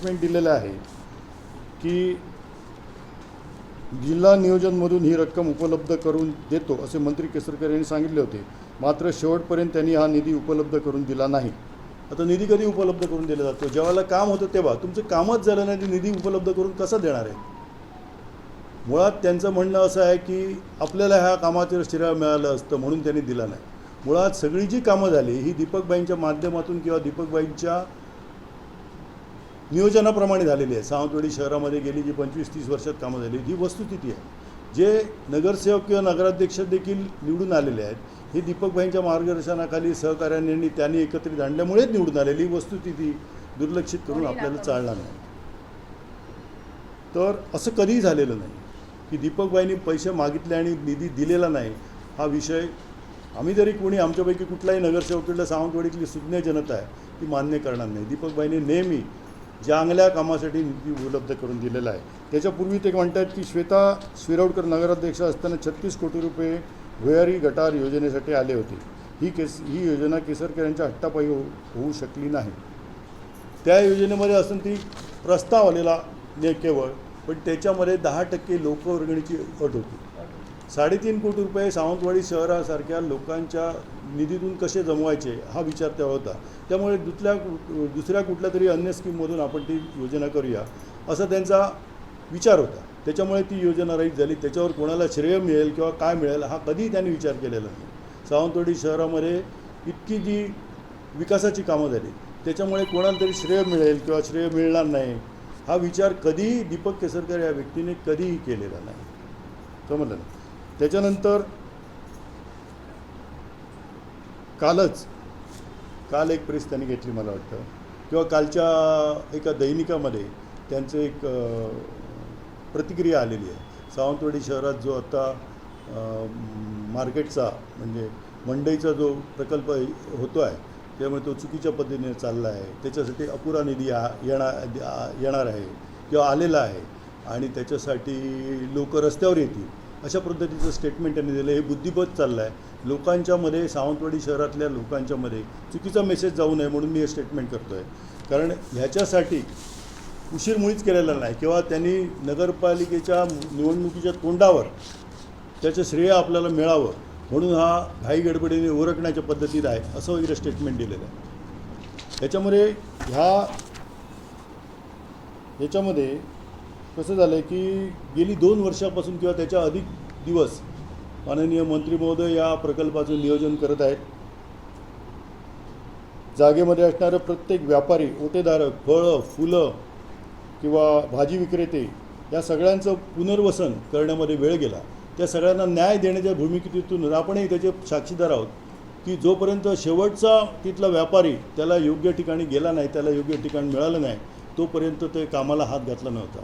Statement दिलेलं आहे की जिल्हा नियोजनमधून ही रक्कम उपलब्ध करून देतो असे मंत्री केसरकर यांनी सांगितले होते. मात्र शेवटपर्यंत त्यांनी हा निधी उपलब्ध करून दिला नाही. आता निधी कधी उपलब्ध करून दिला जातो? जेव्हाला काम होतं तेव्हा. तुमचं कामच झालं नाही ते निधी उपलब्ध करून कसं देणार आहे? मुळात त्यांचं म्हणणं असं आहे की आपल्याला ह्या कामाचं श्रेय मिळालं असतं म्हणून त्यांनी दिला नाही. मुळात सगळी जी कामं झाली ही दीपकबाईंच्या माध्यमातून किंवा दीपकबाईंच्या नियोजनाप्रमाणे झालेली आहे. सावंतवाडी शहरामध्ये गेली जी पंचवीस तीस वर्षात कामं झाली ही वस्तुस्थिती आहे. जे नगरसेवक किंवा नगराध्यक्ष देखील निवडून आलेले आहेत हे दीपकबाईंच्या मार्गदर्शनाखाली सहकार्याने त्यांनी एकत्रित आणल्यामुळेच निवडून आलेली ही वस्तुस्थिती दुर्लक्षित करून आपल्याला चालणार नाही. तर असं कधीही झालेलं नाही की दीपकबाईंनी पैसे मागितले आणि निधी दिलेला नाही हा विषय आम्ही जरी कोणी आमच्यापैकी कुठलाही नगरसेवक किंवा सावंतवाडीतली सुज्ञ जनता आहे ती मान्य करणार नाही. दीपकबाईंनी नेहमी चांगल्या कामासाठी निधी उपलब्ध करून दिलेला आहे. त्याच्यापूर्वी ते म्हणतात की श्वेता शिरवडकर नगराध्यक्ष असताना छत्तीस कोटी रुपये भुयारी गटार योजनेसाठी आले होते. ही केस ही योजना केसरकर यांच्या हट्टापायी हो होऊ शकली नाही. त्या योजनेमध्ये असून ती प्रस्ताव आलेला ने केवळ पण त्याच्यामध्ये दहा टक्के लोकवर्गणीची अट होती. साडेतीन कोटी रुपये सावंतवाडी शहरासारख्या लोकांच्या निधीतून कसे जमवायचे हा विचार तेव्हा होता. त्यामुळे दुसऱ्या दुसऱ्या कुठल्या तरी अन्य स्कीममधून आपण ती योजना करूया असा त्यांचा विचार होता. त्याच्यामुळे ती योजना रहित झाली. त्याच्यावर कोणाला श्रेय मिळेल किंवा काय मिळेल हा कधीही त्यांनी विचार केलेला नाही. सावंतवाडी शहरामध्ये इतकी जी विकासाची कामं झाली त्याच्यामुळे कोणाला तरी श्रेय मिळेल किंवा श्रेय मिळणार नाही हा विचार कधीही दीपक केसरकर या व्यक्तीने कधीही केलेला नाही. समजलं ना. त्याच्यानंतर कालच काल एक प्रेस त्यांनी घेतली मला वाटतं. किंवा कालच्या एका दैनिकामध्ये त्यांचं एक प्रतिक्रिया आलेली आहे. सावंतवाडी शहरात जो आता मार्केटचा म्हणजे मंडईचा जो प्रकल्प होतो आहे त्यामुळे तो चुकीच्या पद्धतीने चालला आहे. त्याच्यासाठी अपुरा निधी आ येणार येणार आहे किंवा आलेला आहे. आणि त्याच्यासाठी लोक रस्त्यावर येतील. अशा पद्धतीचं स्टेटमेंट त्यांनी दिलं. हे बुद्धिबत चाललं आहे लोकांच्यामध्ये सावंतवाडी शहरातल्या लोकांच्यामध्ये चुकीचा मेसेज जाऊ नये म्हणून मी हे स्टेटमेंट करतो आहे कारण ह्याच्यासाठी उशीर मुळीच केलेला नाही. किंवा त्यांनी नगरपालिकेच्या निवडणुकीच्या तोंडावर त्याचं श्रेय आपल्याला मिळावं म्हणून हा घाई गडबडीने ओरखण्याच्या पद्धतीत आहे असं वगैरे स्टेटमेंट दिलेलं आहे. त्याच्यामध्ये ह्या याच्यामध्ये कसं झालं आहे की गेली दोन वर्षापासून किंवा त्याच्या अधिक दिवस माननीय मंत्री महोदय या प्रकल्पाचं नियोजन करत आहेत. जागेमध्ये असणारं प्रत्येक व्यापारी ओटेधारक फळं फुलं किंवा भाजी विक्रेते या सगळ्यांचं पुनर्वसन करण्यामध्ये वेळ गेला. त्या सगळ्यांना न्याय देण्याच्या भूमिकेतून आपणही त्याचे साक्षीदार आहोत की जोपर्यंत शेवटचा तिथला व्यापारी त्याला योग्य ठिकाणी गेला नाही त्याला योग्य ठिकाण मिळालं नाही तोपर्यंत ते कामाला हात घातला नव्हता.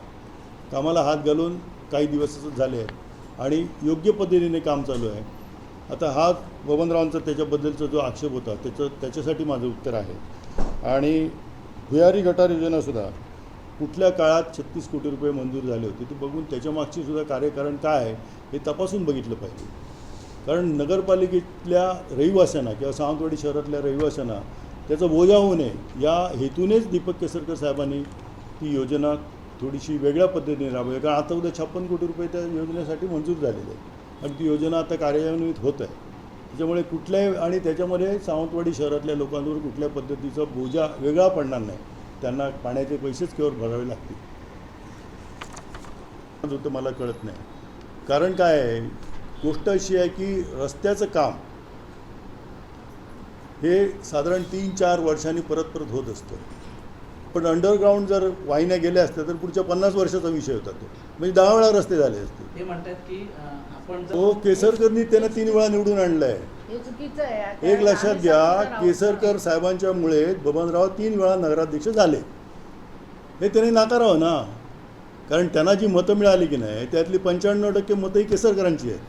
कामाला हात घालून काही दिवसच झाले आहेत. आणि योग्य पद्धतीने काम चालू आहे. आता हा बबनरावांचा त्याच्याबद्दलचा जो आक्षेप होता त्याचं त्याच्यासाठी माझं उत्तर आहे. आणि भुयारी गटार योजनासुद्धा कुठल्या काळात छत्तीस कोटी रुपये मंजूर झाले होते ते बघून त्याच्यामागची सुद्धा कार्यकारण काय आहे हे तपासून बघितलं पाहिजे. कारण नगरपालिकेतल्या रहिवाशांना किंवा सावंतवाडी शहरातल्या रहिवाशांना त्याचा बोजा होऊ नये या हेतूनेच दीपक केसरकर साहेबांनी ती योजना थोडीशी वेगळ्या पद्धतीने राबवली. कारण आता उद्या छप्पन कोटी रुपये त्या योजनेसाठी मंजूर झालेले आहेत. आणि ती योजना आता कार्यान्वित होत आहे. त्याच्यामुळे कुठल्याही आणि त्याच्यामध्ये सावंतवाडी शहरातल्या लोकांवर कुठल्या पद्धतीचा बोजा वेगळा पडणार नाही. त्यांना पाण्याचे पैसेच केवळ भरावे लागतील. होतं मला कळत नाही. कारण काय आहे? गोष्ट अशी आहे की रस्त्याचं काम हे साधारण तीन चार वर्षांनी परत परत होत असतं. पण अंडरग्राऊंड जर वाहिन्या गेल्या असत्या तर पुढच्या पन्नास वर्षाचा विषय होता तो. म्हणजे दहा वेळा रस्ते झाले असते. ते म्हणतात की आपण तो केसरकरनी त्यानं तीन वेळा निवडून आणलाय. हे चुकीचं आहे. एक लक्षात घ्या. केसरकर साहेबांच्या मुळे बबनराव तीन वेळा नगराध्यक्ष झाले. हे त्यांनी नाकारावं ना? कारण त्यांना जी मतं मिळाली की नाही त्यातली पंच्याण्णव टक्के मतं ही केसरकरांची आहेत.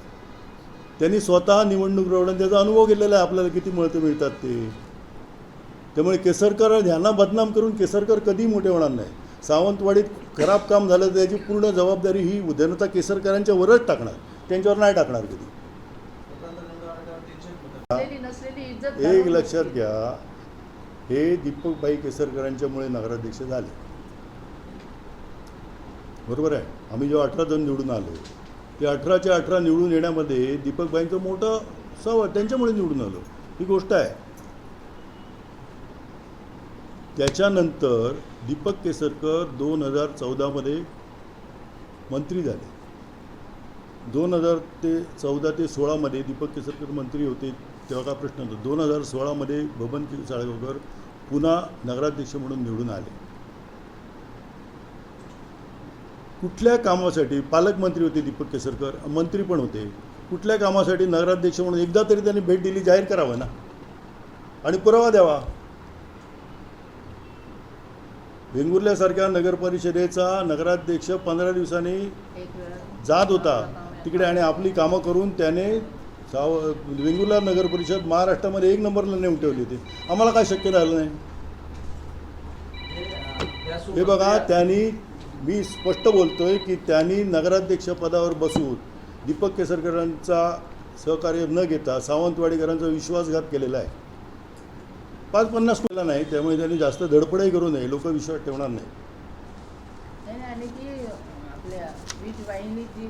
त्यांनी स्वतः निवडणूक लढवून त्याचा अनुभव घेतलेला आहे आपल्याला किती मतं मिळतात ते. त्यामुळे केसरकर ह्यांना बदनाम करून केसरकर कधीही मोठे होणार नाही. सावंतवाडीत खराब काम झालं तर त्याची पूर्ण जबाबदारी ही जनता केसरकरांच्या वरच टाकणार. त्यांच्यावर नाही टाकणार कधी. एक लक्षात घ्या हे दीपकबाई केसरकरांच्यामुळे नगराध्यक्ष झाले. बरोबर आहे? आम्ही जेव्हा अठरा जण निवडून आलो ते अठराच्या अठरा निवडून येण्यामध्ये दीपकबाईंचं मोठं सव त्यांच्यामुळे निवडून आलो. ही गोष्ट आहे. त्याच्यानंतर दीपक केसरकर दोन हजार चौदामध्ये मंत्री झाले. दोन हजार ते चौदा ते सोळामध्ये दीपक केसरकर मंत्री होते तेव्हा का प्रश्न होता? दोन हजार सोळामध्ये बबन साळगावकर पुन्हा नगराध्यक्ष म्हणून निवडून आले. कुठल्या कामासाठी? पालकमंत्री होते दीपक केसरकर मंत्री पण होते. कुठल्या कामासाठी? नगराध्यक्ष म्हणून एकदा तरी त्यांनी भेट दिली जाहीर करावं ना. आणि पुरावा द्यावा. वेंगुर्ल्यासारख्या नगरपरिषदेचा नगराध्यक्ष पंधरा दिवसांनी जात होता. तिकडे आणि आपली कामं करून त्याने साव वेंगुर्ला नगरपरिषद महाराष्ट्रामध्ये एक नंबरला नेऊन ठेवली होती. आम्हाला काय शक्य झालं नाही? हे, बघा त्यांनी मी स्पष्ट बोलतोय की त्यांनी नगराध्यक्ष पदावर बसून दीपक केसरकरांचा सहकार्य न घेता सावंतवाडीकरांचा विश्वासघात केलेला आहे. पाच पन्नास केला नाही त्यामुळे त्यांनी जास्त धडपडही करू नये लोक विश्वास ठेवणार नाही. आणि ती आपल्या वीज वाहिनी जी